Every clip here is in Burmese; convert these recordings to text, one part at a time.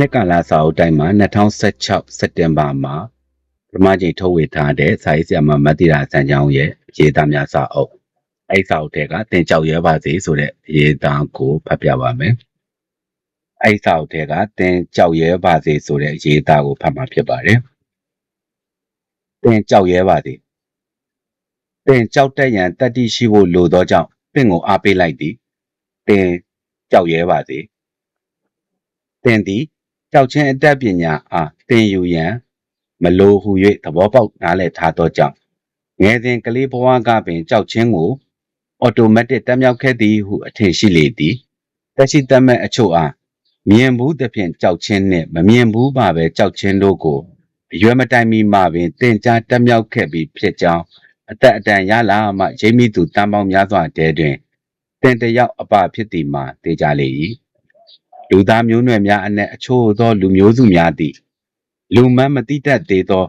နှစ်ကာလစာအုပ်တိုင်းမှာ2016စက်တင်ဘာမှာပထမကြိမ်ထုတ်ဝေထားတဲ့စာရေးဆရာမမတ်တီရာစံချောင်းရဲ့ရေးသားများစာအုပ်အဲ့ဒီစာအုပ်တွေကတင်ကြောက်ရဲပါစေဆိုတဲ့ရေးသားကိုဖတ်ပြပါမယ်အဲ့ဒီစာအုပ်တွေကတင်ကြောက်ရဲပါစေဆိုတဲ့ရေးသားကိုဖတ်မှာဖြစ်ပါတယ်တင်ကြောက်ရဲပါစေတင်ကြောက်တဲ့ရန်တတ္တိရှိဖို့လိုသောကြောင့်တင့်ကိုအားပေးလိုက်သည်တင်ကြောက်ရဲပါစေတင်သည် ကြောက်ခြင်းအတတ်ပညာအားသင်ယူရန်မလိုဟု၍သဘောပေါက်နားလည်ထားသောကြောင့်ငယ်စဉ်ကလေးဘဝကပင်ကြောက်ခြင်းကိုအော်တိုမက်တစ်တက်မြောက်ခဲ့သည်ဟုအထင်ရှိလေသည်တက်ရှိတတ်မဲ့အချို့အားမြင်ဘူးသဖြင့်ကြောက်ခြင်းနှင့်မမြင်ဘူးပါပဲကြောက်ခြင်းတို့ကိုအရွယ်မတိုင်မီမှပင်တင်ကြားတက်မြောက်ခဲ့ပြီးဖြစ်ကြောင်းအသက်အတန်ရလာမှရိမိသူတန်ပေါင်းများစွာတဲတွင်တင်တယောက်အပဖြစ်သည်မှာတေကြလေ၏ လူသားမျိုးနွယ်များအနက်အချို့သောလူမျိုးစုများသည်လူမန်းမတိတတ်သေးသော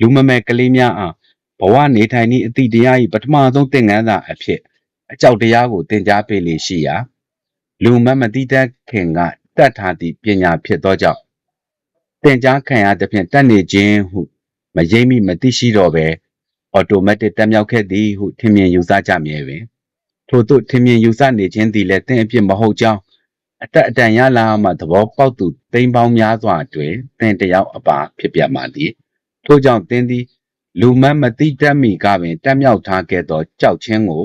လူမမဲကလေးများအားဘဝနေထိုင်သည့်အသည့်တရား၏ပထမဆုံးသင်ခန်းစာအဖြစ်အကြောက်တရားကိုသင်ကြားပေးလေရှိရာလူမန်းမတိတတ်ခင်ကတတ်ထားသည့်ပညာဖြစ်သောကြောင့်သင်ကြားခံရသဖြင့်တတ်နေခြင်းဟုမရိပ်မိမသိရှိတော့ပဲအော်တိုမက်တစ်တက်မြောက်ခဲ့သည်ဟုထင်မြင်ယူဆကြမြဲပင်ထို့သို့ထင်မြင်ယူဆနေခြင်းသည်လည်းသင်အဖြစ်မဟုတ်ကြောင်း အတက်အတန်ရလာမှသဘောပေါက်သူတိမ်ပေါင်းများစွာတွင်သင်တယောက်အပါဖြစ်ပြမှသည်ထို့ကြောင့်သင်သည်လူမတ်မတိတတ်မိကပင်တက်မြောက်ထားခဲ့သောကြောက်ခြင်းကို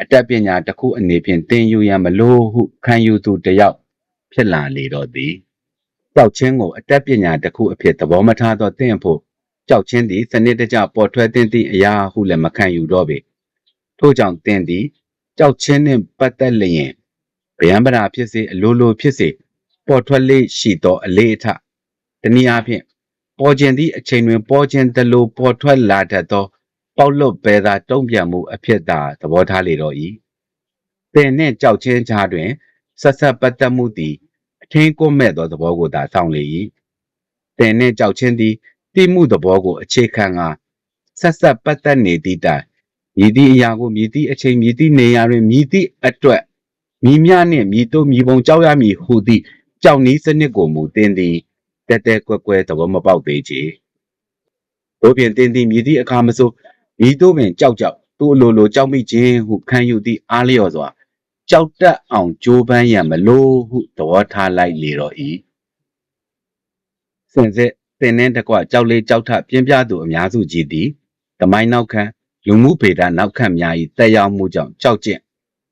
အတတ်ပညာတစ်ခုအနေဖြင့်သင်ယူရန်မလိုဟုခံယူသူတယောက်ဖြစ်လာလေတော့သည်ကြောက်ခြင်းကိုအတတ်ပညာတစ်ခုအဖြစ်သဘောမထားသောသင်ဖို့ကြောက်ခြင်းသည်စနစ်တကျပေါ်ထွက်သင့်သည့်အရာဟုလည်းမခံယူတော့ပေထို့ကြောင့်သင်သည်ကြောက်ခြင်းနှင့်ပတ်သက်လျင် ဗျံပရာဖြစ်စေအလိုလိုဖြစ်စေပေါ်ထွက်လေရှိသောအလေးအထတနည်းအားဖြင့်ပေါ်ခြင်းသည့်အချိန်တွင်ပေါ်ခြင်းသလိုပေါ်ထွက်လာတတ်သောပေါက်လွတ်ပဲသာတုံ့ပြန်မှုအဖြစ်သာသဘောထားလေတော့၏ပင်နှင့်ကြောက်ချင်းကြားတွင်ဆက်ဆက်ပတ်သက်မှုသည်အထင်းကိုမဲ့သောသဘောကိုသာဆောင်လေ၏ပင်နှင့်ကြောက်ချင်းသည်တိမှုသဘောကိုအခြေခံကဆက်ဆက်ပတ်သက်နေသည့်တိုင်မြည်သည့်အရာကိုမြည်သည့်အချိန်မြည်သည့်နေရာတွင်မြည်သည့်အတွက် မိမြနှင့်မိတို့မိဘုံကြောက်ရမည်ဟုသည့်ကြောက်နီးစနစ်ကိုမူတင်သည်တဲတဲကွက်ကွဲသဘောမပေါက်သေးချေတို့ဖြင့်တင်သည်မြည်သည့်အခါမစိုးမိတို့ပင်ကြောက်ကြောက်သူ့အလိုလိုကြောက်မိခြင်းဟုခံယူသည့်အားလျော်စွာကြောက်တတ်အောင်ကြိုးပမ်းရန်မလိုဟုသဘောထားလိုက်လေတော့၏စင်စစ်တင်နှင်းတကွကြောက်လေးကြောက်ထပြင်းပြသူအများစုကြီးသည်တမိုင်းနောက်ခံလူမှုဗေဒနောက်ခံများ၏တက်ရောက်မှုကြောင့်ကြောက်ကျင့်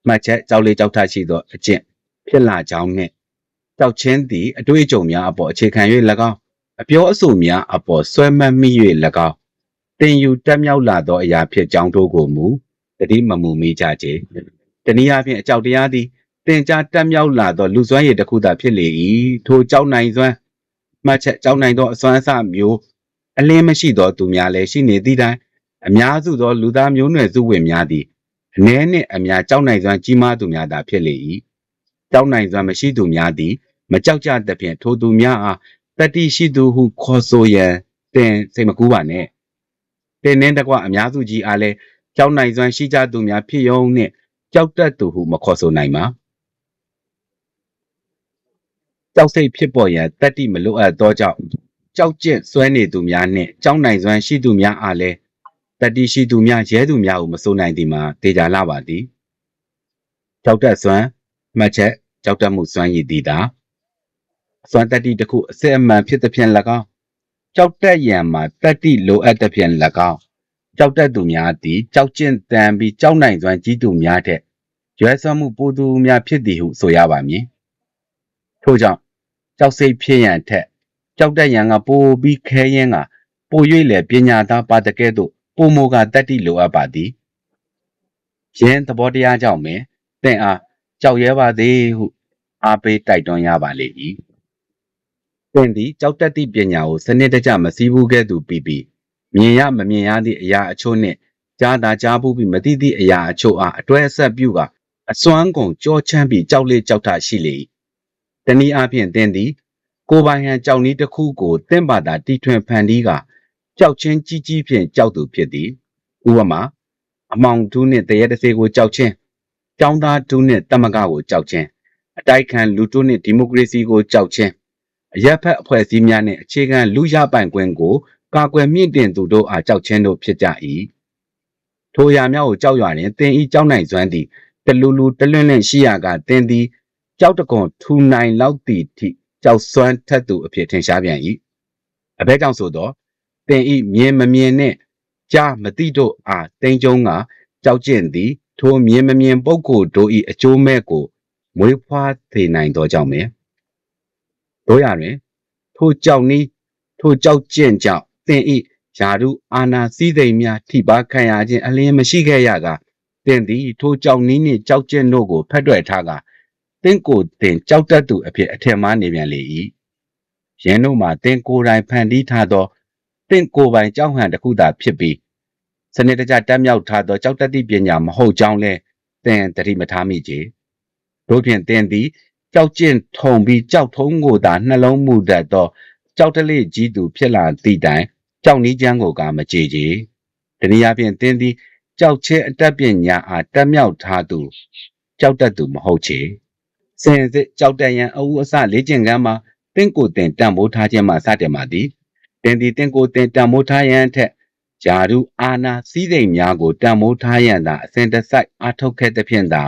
မှတ်ချက်ကြောက်လေးကြောက်ထရှိသောအကျင့်ဖြစ်လာကြောင်းနှင့်ကြောက်ချင်းသည်အတွေ့အကြုံများအပေါ်အခြေခံ၍၎င်းအပြောအဆိုများအပေါ်ဆွဲမှတ်မိ၍၎င်းတင်ယူတက်မြောက်လာသောအရာဖြစ်ကြောင်းတို့ကိုမူတတိမမူမိကြကြတနည်းအားဖြင့်အကြောက်တရားသည်တင်ကြားတက်မြောက်လာသောလူစွမ်းရည်တစ်ခုသာဖြစ်လေ၏ထိုကြောက်နိုင်စွမ်းမှတ်ချက်ကြောက်နိုင်သောအစွမ်းအစမျိုးအလင်းမရှိသောသူများလည်းရှိနေသည့်တိုင်အများစုသောလူသားမျိုးနွယ်စုဝင်များသည် အ ਨੇ နှင့်အများကြောက်နိုင်စွမ်းကြီးမားသူများသာဖြစ်လေ၏ကြောက်နိုင်စွမ်းမရှိသူများသည် မကြောက်ကြသဖြင့်ထိုသူများအားတတိရှိသူဟုခေါ်ဆိုရန်တင်စိတ်မကူးပါနဲ့တင်နှင်းတကွအများစုကြီးအားလည်းကြောက်နိုင်စွမ်းရှိကြသူများဖြစ်ရုံနှင့်ကြောက်တတ်သူဟုမခေါ်ဆိုနိုင်ပါကြောက်စိတ်ဖြစ်ပေါ်ရန်တတ္တိမလိုအပ်သောကြောင့်ကြောက်ကျင့်စွဲနေသူများနှင့်ကြောက်နိုင်စွမ်းရှိသူများအားလည်း တတိရှိသူများရဲသူများဟုမဆိုနိုင်သည်မှာတေချာလာပါသည်ကြောက်တတ်စွမ်းမှတ်ချက်ကြောက်တတ်မှုစွမ်းရည်သည်သာစွမ်းတတိတစ်ခုအစစ်အမှန်ဖြစ်သဖြင့်၎င်းကြောက်တတ်ရန်မှာတတိလိုအပ်သဖြင့်၎င်းကြောက်တတ်သူများသည်ကြောက်ကျင့်တန်ပြီးကြောက်နိုင်စွမ်းကြီးသူများတဲ့ရွယ်စွမ်းမှုပိုသူများဖြစ်သည်ဟုဆိုရပါမည်ထို့ကြောင့်ကြောက်စိတ်ဖြစ်ရန်ထက်ကြောက်တတ်ရန်ကပိုပြီးခဲရင်ကပို၍လေပညာသားပါတကဲ့သို့ ပုံမိုကတတ္တိလိုအပ်ပါသည်ယင်းသဘောတရားကြောင့်ပင်သင်အားကြောက်ရဲပါသေးဟုအားပေးတိုက်တွန်းရပါလေ၏သင်သည်ကြောက်တတ်သည့်ပညာကိုစနစ်တကျမစည်းဘူးခဲ့သူပြီးပြီးမြင်ရမမြင်ရသည့်အရာအချို့နှင့်ကြားသာကြားဘူးပြီးမသိသည့်အရာအချို့အားအတွဲအဆက်ပြုကအစွမ်းကုန်ကြောချမ်းပြီးကြောက်လေးကြောက်ထရှိလေ၏တနည်းအားဖြင့်သင်သည် ကိုပိုင်ဟန်ကြောက်နည်းတစ်ခုကိုသင်ပါတာတီထွင်ဖန်တီးက ကြောက်ချင်းကြီးကြီးဖြင့်ကြောက်သူဖြစ်သည်ဥပမာအမောင်တူးနှင့်တရေတစေကိုကြောက်ချင်းကျောင်းသားတူးနှင့်တမကကိုကြောက်ချင်းအတိုက်ခံလူတူးနှင့်ဒီမိုကရေစီကိုကြောက်ချင်းအရက်ဖက်အဖွဲ့အစည်းများနှင့်အခြေခံလူရပိုင်ခွင့်ကိုကာကွယ်မြင့်တင်သူတို့အားကြောက်ချင်းတို့ဖြစ်ကြ၏ထိုအရာများကိုကြောက်ရွာတွင်တင်ဤကြောက်နိုင်စွမ်းသည်တလူလူတလွင့်လွင့်ရှိရာကတင်သည်ကြောက်တကွန်ထူနိုင်လောက်သည့်ထိကြောက်စွမ်းထက်သူအဖြစ်ထင်ရှားပြန်၏အဘဲကြောင့်ဆိုတော့ တင်ဤမြင်မမြင်နှင့်ကြားမသိတို့အားတိန်ကျုံကကြောက်ကျင့်သည် ထိုမြင်မမြင်ပုဂ္ဂိုလ်တို့၏အကျိုးမဲ့ကိုမွေးဖွားစေနိုင်သောကြောင့်ပင်တို့ရတွင် ထိုကြောင့်နီးထိုကြောက်ကျင့်ကြောင့်သင်ဤယာရုအာနာစည်းစိမ်များထိပါခံရခြင်းအလင်းမရှိခဲ့ရကသင်သည် ထိုကြောင့်နီးနှင့်ကြောက်ကျင့်တို့ကိုဖက်တွယ်ထားကသင်ကိုယ်သင်ကြောက်တတ်သူအဖြစ်အထင်မှားနေပြန်လေ၏ယင်းတို့မှာသင်ကိုယ်တိုင်ဖန်တီးထားသော သင်ကိုယ်ပိုင်ကြောက်ဟန်တစ်ခုသာဖြစ်ပြီးစနစ်တကျတက်မြောက်ထားသောကြောက်တတ်သည့်ပညာမဟုတ်ကြောင်းလဲသင်တတိမထားမိကြတို့ဖြင့်သင်သည်ကြောက်ကျင့်ထုံပြီးကြောက်ထုံးကိုသာနှလုံးမူတတ်သောကြောက်တလေကြီးသူဖြစ်လာသည့်တိုင်ကြောက်နီးချမ်းကိုကမကြည်ကြည်တနည်းအားဖြင့်သင်သည်ကြောက်ချင်းအတတ်ပညာအားတက်မြောက်ထားသူကြောက်တတ်သူမဟုတ်ချေစင်စစ်ကြောက်တတ်ရန်အဝအစလေ့ကျင့်ခန်းမှာသင်ကိုယ်တင်တံမိုးထားခြင်းမှစတင်ပါသည် တင်သည်တင့်ကိုတင်တံမိုးထားရန်အထက်ဂျာရုအာနာစည်းစိမ်များကိုတံမိုးထားရန်သာအစဉ်တစိုက်အားထုတ်ခဲ့သဖြင့်သာ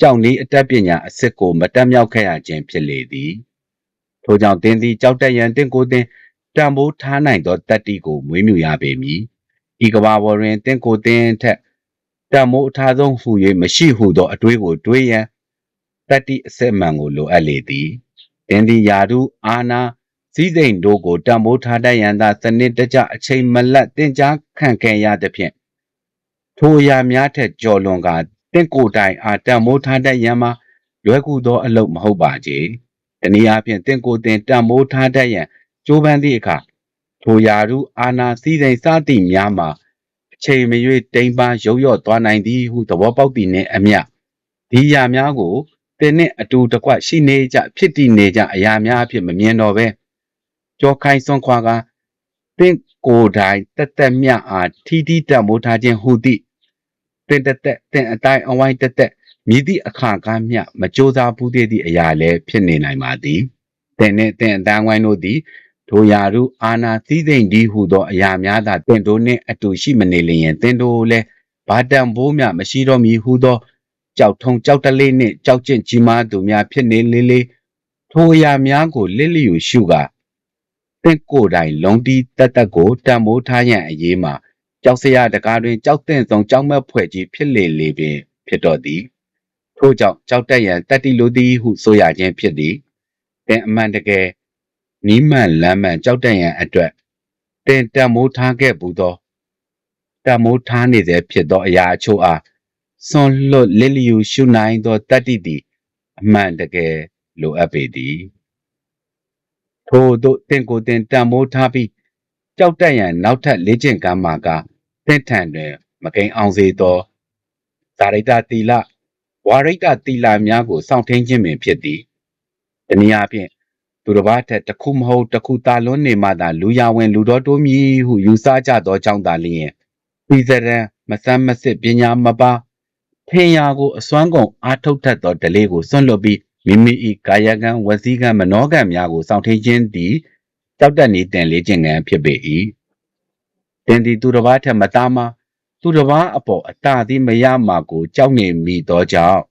ကြောင့်ဤအတတ်ပညာအစစ်ကိုမတက်မြောက်ခဲ့ရခြင်းဖြစ်လေသည်ထို့ကြောင့်တင်းသည်ကြောက်တက်ရန်တင့်ကိုတင်တံမိုးထားနိုင်သောတတ္တိကိုမွေးမြူရပေမည်ဤကဘာပေါ်တွင်တင့်ကိုတင်ထက်တံမိုးအထားဆုံးဟူ၍မရှိဟုသောအတွေးကိုတွေးရန်တတ္တိအစစ်မှန်ကိုလိုအပ်လေသည်တင်းသည်ယာရုအာနာ စည်းစိမ်တို့ကိုတံမိုးထားတတ်ရန်သာစနစ်တကျအချိန်မလတ်တင် जा ခံခဲ့ရသဖြင့်ထိုအရာများထက်ကျော်လွန်ကတင့်ကိုယ်တိုင်အားတံမိုးထားတတ်ရန်မှာလွယ်ကူသောအလုပ်မဟုတ်ပါကြ။တနည်းအားဖြင့်တင့်ကိုယ်တင်တံမိုးထားတတ်ရန်ကြိုးပမ်းသည့်အခါထိုယာရုအာနာစည်းစိမ်စသည့်များမှာအချိန်မရွေးတိမ်ပါရုပ်ရော့သွားနိုင်သည်ဟုသဘောပေါက်သည်နှင့်အမျှဒီယာများကိုတင်နှင့်အတူတကွရှိနေကြဖြစ်တည်နေကြအရာများအဖြစ်မမြင်တော့ပဲ ကြောခိုင်းစွန်ခွာကတင့်ကိုယ်တိုင်တက်တက်မြအားထီးထီးတံမိုးထားခြင်းဟူသည့်တင်တက်တက်တင်အတိုင်းအဝိုင်းတက်တက်မြည်သည့်အခါကားမျှမကြိုးစားဘူးသေးသည့်အရာလည်းဖြစ်နေနိုင်ပါသည်တင်နှင့်တင်အတိုင်းဝိုင်းတို့သည်ထိုရာရုအာနာသီးသိမ့်ဒီဟုသောအရာများသာတင်တို့နှင့်အတူရှိမနေလျင်တင်တို့လည်းဘာတံဘိုးများမရှိတော့မည်ဟုသောကြောက်ထုံကြောက်တလေးနှင့်ကြောက်ကျင့်ကြီးမားသူများဖြစ်နေလေလေထိုအရာများကိုလစ်လျူရှုက တင့်ကိုယ်တိုင်လုံးတီးတက်တက်ကိုတံမိုးထားရန်အရေးမှာကြောက်စရာတကားတွင်ကြောက်တဲ့ဆုံးကြောက်မက်ဖွယ်ကြီးဖြစ်လေလေပင်ဖြစ်တော်သည်ထို့ကြောင့်ကြောက်တက်ရန်တက်တီလိုသည်ဟုဆိုရခြင်းဖြစ်သည်တင်အမှန်တကယ်နီးမှန်လမ်းမှန်ကြောက်တက်ရန်အတွက်တင်တံမိုးထားခဲ့ဘူးသောတံမိုးထားနေစေဖြစ်သောအရာအချို့အားစွန်လွတ်လစ်လျူရှုနိုင်သောတတ္တိသည်အမှန်တကယ်လိုအပ်ပေသည် ထို့သို့တင့်ကိုတင်တံမိုးထားပြီးကြောက်တက်ရန်နောက်ထပ်လေ့ကျင့်ကမ်းမှာကတင့်ထန်တွင် မကိန်အောင်စေသောဇာရိတတီလဝါရိတတီလာများကိုစောင့်ထိန်ခြင်းပင်ဖြစ်သည်တနည်းအားဖြင့်သူတစ်ပါးထက်တစ်ခုမဟုတ်တစ်ခုသာလွန်းနေမှသာလူရဝင် လူတော်တိုးမည်ဟုယူဆကြသောကြောင့်သာလျှင်ပိစရန်မဆမ်းမစစ်ပညာမပါထင်ရာကိုအစွမ်းကုန်အားထုတ်တတ်သောဓလေ့ကိုစွန့်လွတ်ပြီး မိမိ၏ကာယကံဝစီကံမနောကံများကိုစောင့်ထိန်ခြင်းသည်ကြောက်တတ်နေတင်လေ့ကျင့်ကံဖြစ်ပေ၏တင်သည်သူတစ်ပါးထက်မသားမသူတစ်ပါးအပေါ်အတာသည်မရမှာကိုကြောက်နေမိသောကြောင့်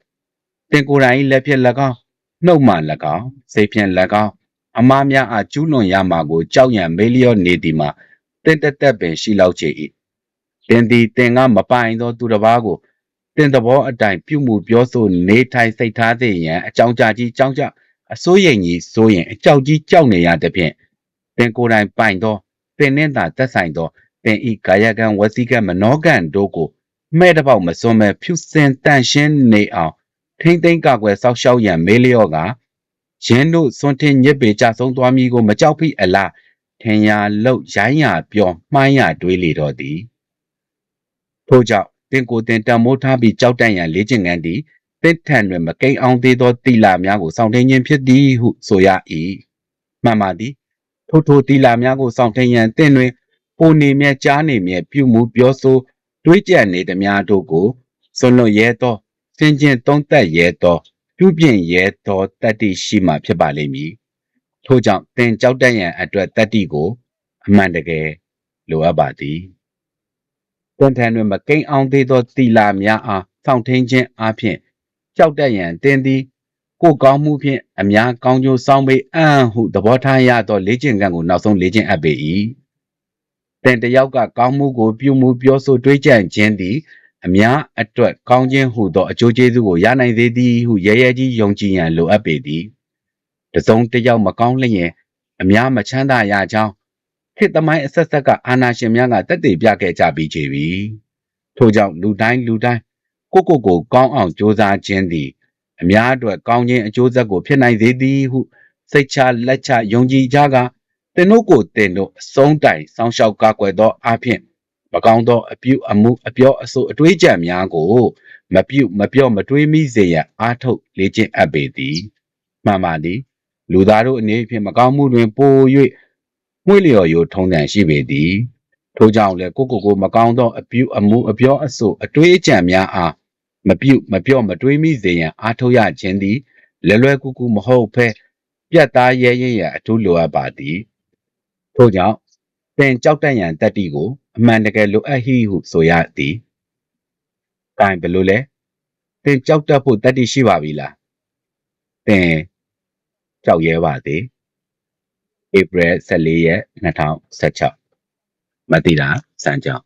တင်ကိုယ်တိုင်လက်ဖြင့်၎င်းနှုတ်မှ၎င်းစိတ်ဖြင့်၎င်းအမားများအားကျူးလွန်ရမှာကိုကြောက်ရန်မေးလျော့နေသည်မှာတင်တက်တက်ပင်ရှိလောက်ချေ၏တင်သည်တင်ကမပိုင်သောသူတစ်ပါးကို တင်သဘောအတိုင်းပြုမှုပြောဆိုနေထိုင်စိတ်ထားစေရန်အကြောင်းကြကြီးကြောင်းကြအစိုးရိမ်ကြီးဆိုရင်အကြောက်ကြီးကြောက်နေရတဲ့ဖြင့်တင်ကိုယ်တိုင်ပိုင်သောတင်နှင့်သာသက်ဆိုင်သောတင်ဤကာယကံဝစီကံမနောကံတို့ကိုမဲ့တပေါက်မစွန်းမဲ့ဖြူစင်တန့်ရှင်းနေအောင်ထိမ့်သိမ့်ကာကွယ်စောက်ရှောက်ရန်မေးလျော့ကရင်းတို့စွန့်ထင်းညစ်ပေကြဆုံးသွားမည်ကိုမကြောက်ဖိအလားထင်ရလောက်ရိုင်းရပြောမှိုင်းရတွေးလေတော့သည်ထို့ကြောင့် တင်ကိုတင်တံမိုးထားပြီးကြောက်တန့်ရန်လေ့ကျင့်ခန်းသည်တစ်ထန်တွင်မကိန်အောင်သေးသောတီလာများကိုစောင့်ထိန်ခြင်းဖြစ်သည်ဟုဆိုရ၏မှန်ပါသည်ထို့ထိုတီလာများကိုစောင့်ထိန်ရန်တင့်တွင်ပိုနေမြဲကြားနေမြဲပြုမှုပြောဆိုတွေးကြံနေသည်များတို့ကိုစွန့်လွတ်ရဲသောစင်ကျင်သုံးသက်ရဲသောပြုပြင်ရဲသောတတ္တိရှိမှဖြစ်ပါလိမ့်မည်ထို့ကြောင့်သင်ကြောက်တတ်ရန်အတွက်တတ္တိကိုအမှန်တကယ်လိုအပ်ပါသည် သင်ထံတွင်မကိန်းအောင်သေးသောတီလာများအားဆောင်ထင်းခြင်းအပြင်ကြောက်တတ်ရန်သင်သည်ကိုယ်ကောင်းမှုဖြင့်အများကောင်းကျိုးဆောင်ပေအံ့ဟုသဘောထားရသောလေ့ကျင့်ခန်းကိုနောက်ဆုံးလေ့ကျင့်အပ်ပေ၏သင်တစ်ယောက်ကကောင်းမှုကိုပြုမှုပြောဆိုတွေးကြံခြင်းသည်အများအတွက်ကောင်းခြင်းဟူသောအကျိုးကျေးဇူးကိုရနိုင်သေးသည်ဟုရဲရဲကြီးယုံကြည်ရန်လိုအပ်ပေသည်တစုံတစ်ယောက်မကောင်းလျင်အများမချမ်းသာရကြောင်း ခေတ်သမိုင်းအဆက်ဆက်ကအာနာရှင်များကတက်တည်ပြခဲ့ကြပြီးချေပြီထို့ကြောင့်လူတိုင်းလူတိုင်းကိုယ့်ကိုယ်ကိုကောင်းအောင်ကြိုးစားခြင်းသည်အများအတွက်ကောင်းခြင်းအကျိုးဆက်ကိုဖြစ်နိုင်သေးသည်ဟုစိတ်ချလက်ချယုံကြည်ကြကသင်တို့ကိုသင်တို့အဆုံးတိုင်စောင့်ရှောက်ကာကွယ်သောအဖြစ်မကောင်းသောအပြုအမှုအပြောအဆိုအတွေးကြံများကို မပြုတ်မပြော့မတွေးမိစေရန်အားထုတ်လေ့ကျင့်အပ်ပေသည်မှန်ပါသည် လူသားတို့အနေဖြင့်မကောင်းမှုတွင်ပို၍ မှွေလျော်ရိုထုံးတန်ရှိပေသည်ထို့ကြောင့်လည်းကိုကိုကိုမကောင်းသောအပြုအမှုအပြောအဆိုအတွေးအကြံများအားမပြုတ်မပြော့မတွေးမိစေရန်အားထုတ်ရခြင်းသည်လွယ်လွယ်ကူကူမဟုတ်ဘဲပြတ်သားရဲရဲရန်အထူးလိုအပ်ပါသည်ထို့ကြောင့်သင်ကြောက်တတ်ရန်တတ္တိကိုအမှန်တကယ်လိုအပ်ဟိဟုဆိုရသည်။ကဲဘယ်လိုလဲ။သင်ကြောက်တတ်ဖို့တတ္တိရှိပါပြီလား။သင်ကြောက်ရဲပါသေး။ April 14ရက်2016မသိတာစမ်းကြောင်း